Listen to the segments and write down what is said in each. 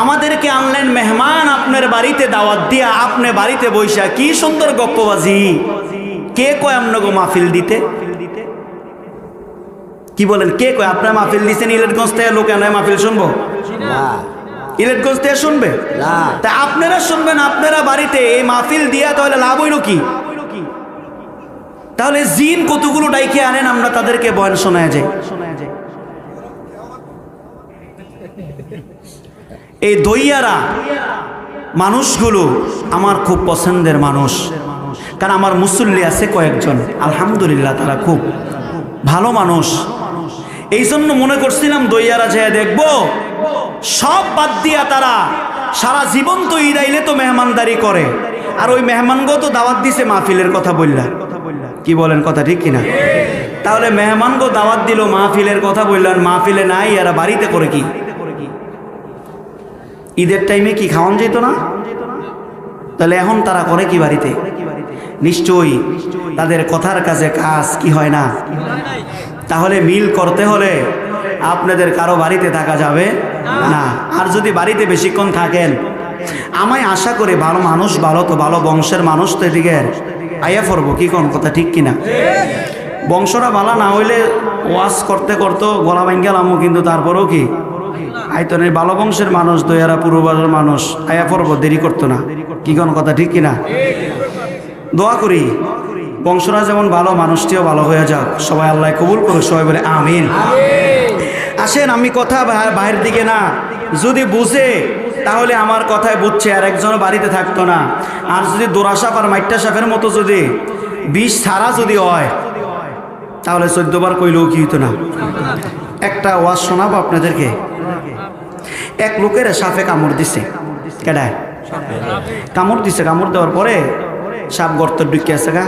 আমাদেরকে আনলেন মেহমান আপনার বাড়িতে দাওয়াত দিয়া আপনি বাড়িতে বৈশা কি সুন্দর গপ্পবাজি। কে কয় আপনাকে মাহফিল দিতে? কি বলেন কে কয়? আপনার মাহফিল দিচ্ছেন ইলেটগঞ্জ থেকে লোক এনে মাহফিল শুনব? না ইলেটগঞ্জ থেকে শুনবে? না। তা আপনারা শুনবেন আপনারা বাড়িতে এই মাহফিল দিয়া তাহলে লাভ হইল কি? তাহলে জিন কতগুলো ডাইকে আনেন আমরা তাদেরকে বয়ান শোনায় যাই। এই দইয়ারা মানুষগুলো আমার খুব পছন্দের মানুষ। কারণ আমার মুসল্লি আছে কয়েকজন। আলহামদুলিল্লাহ তারা খুব ভালো মানুষ। এই জন্য মনে করছিলাম দইয়ারা যে দেখব। সব বাদ দিয়া তারা সারা জীবন তো ঈদ আইলে তো মেহমানদারি করে। আর ওই মেহমানগো তো দাওয়াত দিছে মাহফিলের কথা বললা। কি বলেন কথা ঠিক কিনা? তাহলে মেহমানগো দাওয়াত দিল মাহফিলের কথা বললেন, মাহফিলে নাই, এরা বাড়িতে করে কি? ঈদের টাইমে কি খাওয়ান যেত না? তাহলে এখন তারা করে কি বাড়িতে? নিশ্চয়ই তাদের কথার কাছে কাজ কি হয় না? তাহলে মিল করতে হলে আপনাদের কারও বাড়িতে থাকা যাবে না। আর যদি বাড়িতে বেশিক্ষণ থাকেন, আমায় আশা করি ভালো মানুষ ভালো তো ভালো বংশের মানুষ তো এদিকে। আইয়া পড়ব, কি কোন কথা, ঠিক কিনা? বংশটা ভালো না হইলে ওয়াশ করতে করতো গলা ভাঙ্গে গেলামও কিন্তু তারপরেও কি? আইতনে ভালো বংশের মানুষ, দয়ারা পূর্ববাজার মানুষ, আয়া পড়ব দেরি করতো না। কি কোন কথা, ঠিক কিনা? দোয়া করি বংশরা যেমন ভালো, মানুষটিও ভালো হয়ে যাক। সবাই আল্লাহ কবুল করুক, সবাই বলে আমিন। আসেন, আমি কথা বা- বাইরের দিকে না। যদি বুঝে, তাহলে আমার কথায় বুঝছে, আর একজন বাড়িতে থাকতো না। আর যদি দোরাসাপ আর মাইট্টা সাপের মতো যদি, বিষ ছাড়া যদি হয় তাহলে চোদ্দবার কইলেও কি হইতো না? একটা ওয়াজ শোনাবো আপনাদেরকে? এক লোকের সাপে কামড় দিছে। কেডায়? কামড় দিছে, কামড় দেওয়ার পরে সাপ গর্ত ঢুকে আছে গা,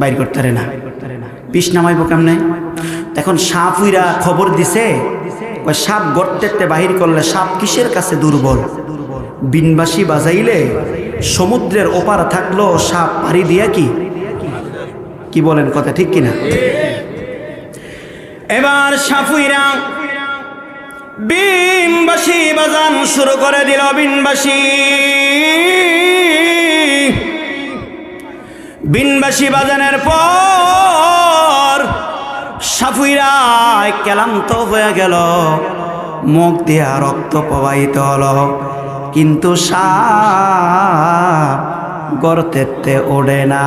বাইর করতে না। বিষ নামাইব কেমনে? এখন সাপ উইরা খবর দিছে সাপ গর্তেতে বাহির করলে সাপ কিসের কাছে দুর্বল? বিনবাসী বাজাইলে সমুদ্রের ওপার থাকল সাপ, পাড়ি দিয়া কি? কি বলেন কথা ঠিক কিনা? এবার সাফুইরা বিনবাসী বাজান শুরু করে দিল বিনবাসী। বিনবাসী বাজানের পর সাফুইরা ক্লান্ত হয়ে গেল, মুখ দিয়া রক্ত প্রবাহিত হল। কিন্তু সাপ গর্তেতে ওড়ে না।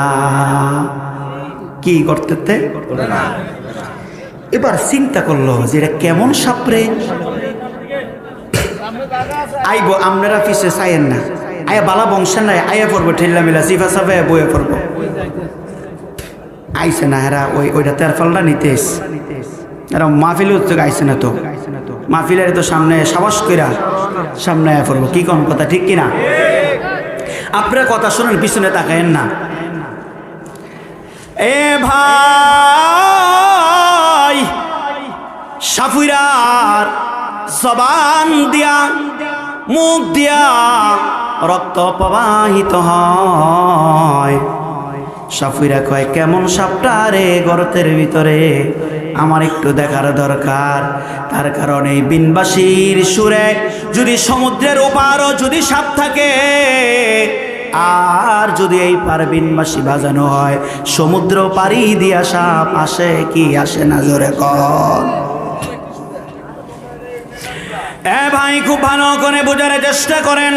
কি গর্তেতে এবার চিন্তা করল যে এটা কেমন সাপরে আইব আপনারা পিছে চাইয়েন না। আয়া বালা বংশের নাই, আয়া পড়ব ঠেল্লা মিলা সিফা সাফা বয়ে পড়ব। আইসে না, এরা ওই ওইটা তেরফালটা নিতে। এরা মাহফিলে উত্তর আইসে না তো। মাহফিলের তো সামনে সাবাস কইরা সামনে আয়া পড়ব। কি কোন কথা, ঠিক কিনা? আপনারা কথা শুনেন, পিছনে তাকায়েন না। এ ভাই সাফুরার জবান দিয়া, মুখ দিয়া রক্ত প্রবাহিত হয়। সাফুরা কয়, কেমন সাপটা রে গর্তের ভিতরে? আমার একটু দেখার দরকার। তার কারণে বিনবাসীর সুরে যদি সমুদ্রের ওপারও যদি সাপ থাকে আর যদি এই পার বিনবাসী বাজানো হয়, সমুদ্র পাড়ি দিয়া সাপ আসে কি আসে না জোরে কর। এ ভাই, খুব ভালো করে বোঝার চেষ্টা করেন।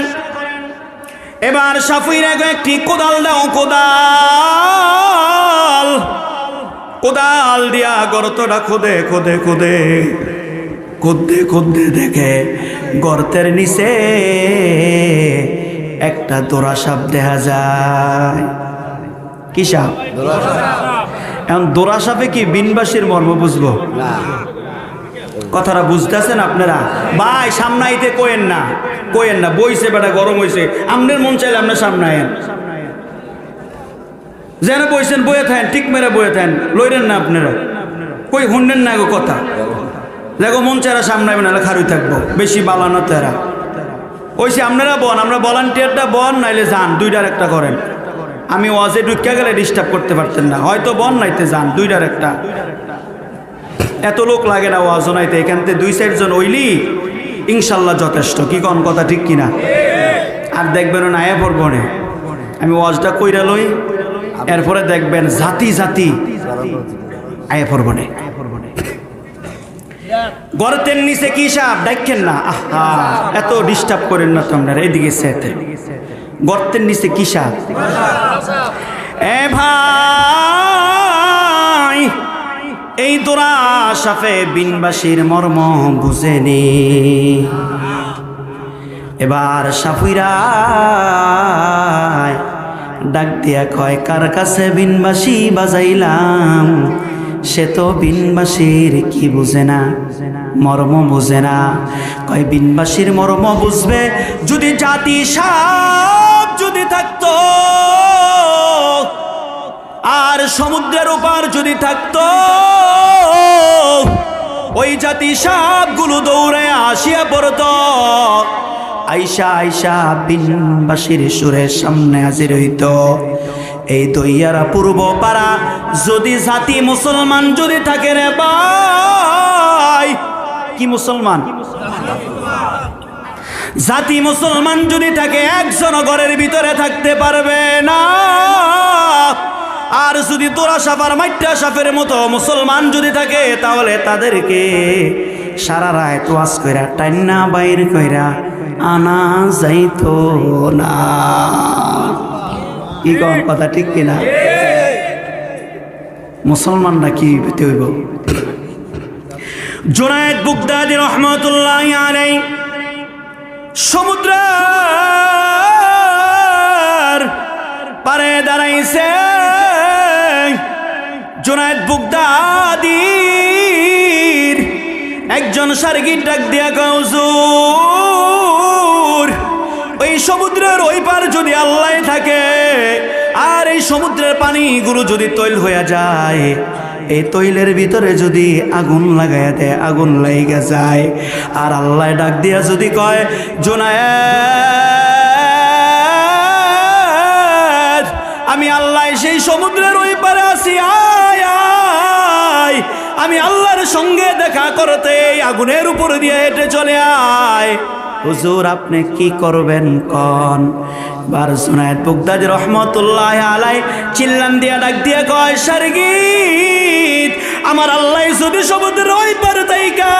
এবার সাফির একটি কোদাল দাও, কোদাল। কোদাল দিয়া গর্তটা খোদে খোদে খোদে, খুদে খুদে দেখে গর্তের নিচে একটা দোরা সাপ দেখা যায়। কি সাপ? এখন দোরা সাপে কি বিনবাসীর মর্ম বুঝব? কথাটা বুঝতেছেন আপনারা? ভাই সামনাইতে কোয়েন না। কোয়েন না বইছে বেটা গরম হইছে। আপনার মন চাইলে আপনার সামনে যেন বইছেন বয়ে থাকেন ঠিক মেরে বয়ে থাকেন। লইরেন না আপনারা। কই শুনলেন না গো কথা। দেখো মন চাইরা সামনে আইবেন নাহলে খারুই থাকব। বেশি বালানো তেরা। ওইসে আপনারা বন, আমরা ভলান্টিয়ারটা বন, নাইলে যান, দুইটার একটা করেন। আমি ওয়াজে ঢুকিয়া গেলে ডিস্টার্ব করতে পারতেন না। হয়তো বন নাইতে যান, দুইটার একটা। এত লোক লাগে না ওয়াজ নাইতে, এখান থেকে দুই চারজন ওইলি, ইনশাল্লাহ যথেষ্ট। কি কন কথা, ঠিক কিনা? আর দেখবেন না আয়া পড়ব না আমি ওয়াজটা কইরা লই, এরপরে দেখবেন জাতি জাতি আয়া পড়ব না গর্তের নিচে কি সাপ? দেখেন না। আহা, এত ডিস্টার্ব করেন না তোমরা এদিকে সেতে। গর্তের নিচে কি সাপ? এ ভাই, এই দোরা সাফে বিনবাসীর মর্ম বুঝেনি। এবার সাফুইরা ডাক দিয়া কয়, কার কাছে বিনবাসী বাজাইলাম? সে তো বিনবাসীর কি বুঝে না? মর্ম বুঝে না। কয় বিনবাসীর মর্ম বুঝবে, যদি জাতি সাপ যদি থাকত, আর সমুদ্রের ওপার যদি থাকত, ওই জাতি সাপগুলো দৌড়ে আসিয়া পড়তো। আইসা আইসা বিনবাসীর সুরের সামনে হাজির হইত। এই দইয়ারা পূর্ব পাড়া, যদি জাতি মুসলমান যদি থাকে রে ভাই কি মুসলমান? জাতি মুসলমান যদি থাকে, একজন ঘরের ভিতরে থাকতে পারবে না। আর যদি তোরা সাফার মাইটা সাফের মতো মুসলমান যদি থাকে, তাহলে তাদেরকে সারা রায় তোয়াজ কইরা টান্না বাইর কইরা আনা যাইতো না। কি কম কথা, ঠিক কিনা? মুসলমানরা কি হইব? জোনায়েদ বুগদাদি রহমতুল্লাহ আলাই সমুদ্র পারে দাঁড়াইছে। জোনায়েদ বুগদাদির একজন সার্গির ডাক দিয়া কৌজুর ওই সমুদ্রের ওই পার যদি আল্লাহ থাকে, আর এই সমুদ্রের পানিগুলো যদি তৈল হয়ে যায় এই তৈলের ভিতরে যদি আগুন লাগাইয়া দেয়, আগুন লাইগা যায়। আর আল্লাহ ডাক দিয়া যদি কয়, জোনায়েদ, আমি আল্লাহ সেই সমুদ্রের ওই পারে আয় আয়। আমি আল্লাহর সঙ্গে দেখা করতে আগুনের উপরে দিয়ে হেঁটে চলে আয়। হুজুর, আপনি কি করবেন কন? বার জুনায়েদ বুগদাদ রহমতুল্লাহ আলাই চিল্লান দিয়া ডাক দিয়া কয় সারগীত আমার আল্লাহ যদি সমুদ্রের ওই পারে তাইকা,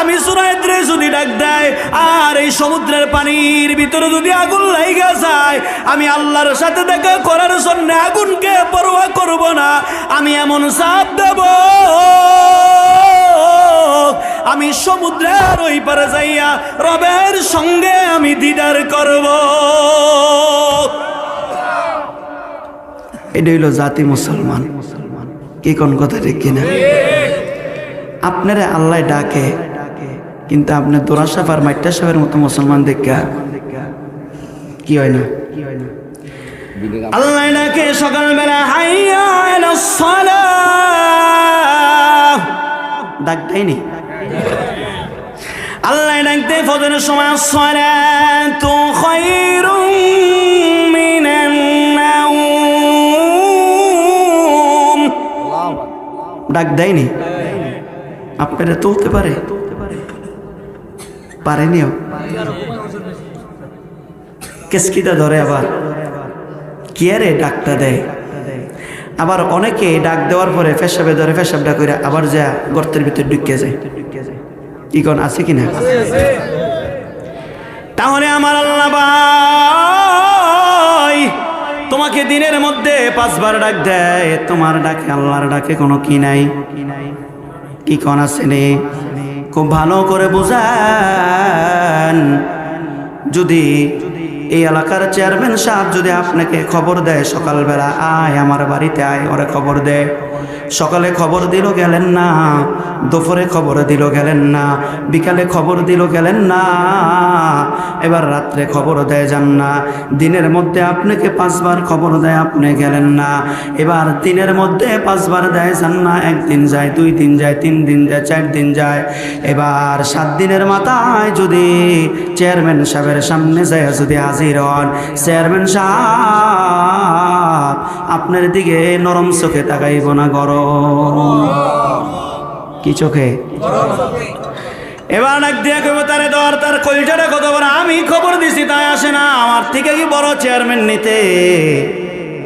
আমি সুরায়দ্রে যদি ডাক দেয়, আর এই সমুদ্রের পানির ভিতরে যদি আগুন লাইগা যায়, আমি আল্লাহর সাথে দেখা করার জন্য আগুনকে পরোয়া করব না, আমি এমন সাপ দেব। সমুদ্রের ওই পারে যাইয়া রবের সঙ্গে আমি দিদার করব। এটা হইল জাতি মুসলমান। কি কোন কথা ঠিক কিনা? আপনারা আল্লাহ ডাকে, কিন্তু আপনার দোরা সাফ আর মাইটা সাফের মতো মুসলমান দেখা। কি হয় না? আল্লাহ ডাকে সকালবেলা, হাইয়া ডাক দেয়নি? আল্লাহ ডাকতে ফজরের সময় মিনান নাওম। ডাক দেয়নি? আপনারা তুলতে পারে? পারেনিও কেসকিটা ধরে আবার। কি আরে ডাকটা দেয়? আবার অনেকে ডাক দেওয়ার পরে ফেসাবে ধরে ফেসাবটা করে আবার যা গর্তের ভিতর ঢুকে যায়। কি কোন আছে কিনা? তাহলে আমার আল্লাহ ভাই তোমাকে দিনের মধ্যে পাঁচবার ডাক দেয় তোমার ডাকে আল্লাহর ডাকে কোনো কি নাই? কি কোন আছে নে? খুব ভালো করে বুঝান। যদি এই এলাকার চেয়ারম্যান সাহেব যদি আপনাকে খবর দেয় সকালবেলা, আয় আমার বাড়িতে আয়, ওরে খবর দেয় সকালে খবর দিল গেলেন না, দুপুরে খবর দিল গেলেন না, বিকালে খবর দিল গেলেন না। এবার রাত্রে খবর দেয় যান না দিনের মধ্যে আপনাকে পাঁচবার খবর দেয়, আপনি গেলেন না। এবার দিনের মধ্যে পাঁচবার দেয় যান না একদিন যায়, দুই দিন যায়, তিন দিন যায়, চার দিন যায়। এবার সাত দিনের মাথায় যদি চেয়ারম্যান সাহেবের সামনে যায়, যদি হাজির হন, চেয়ারম্যান সাহেব আপনার দিকে নরম চোখে তাকাইব না, গরম। কি চোখে। এবার নাক দিয়ে কইব, তারে দর, তার কলজাটা কত বড় আমি খবর দিছি, তাই আসে না। আমার থেকে কি বড় চেয়ারম্যান নিতে?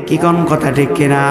কি কোন কথা ঠিক কিনা?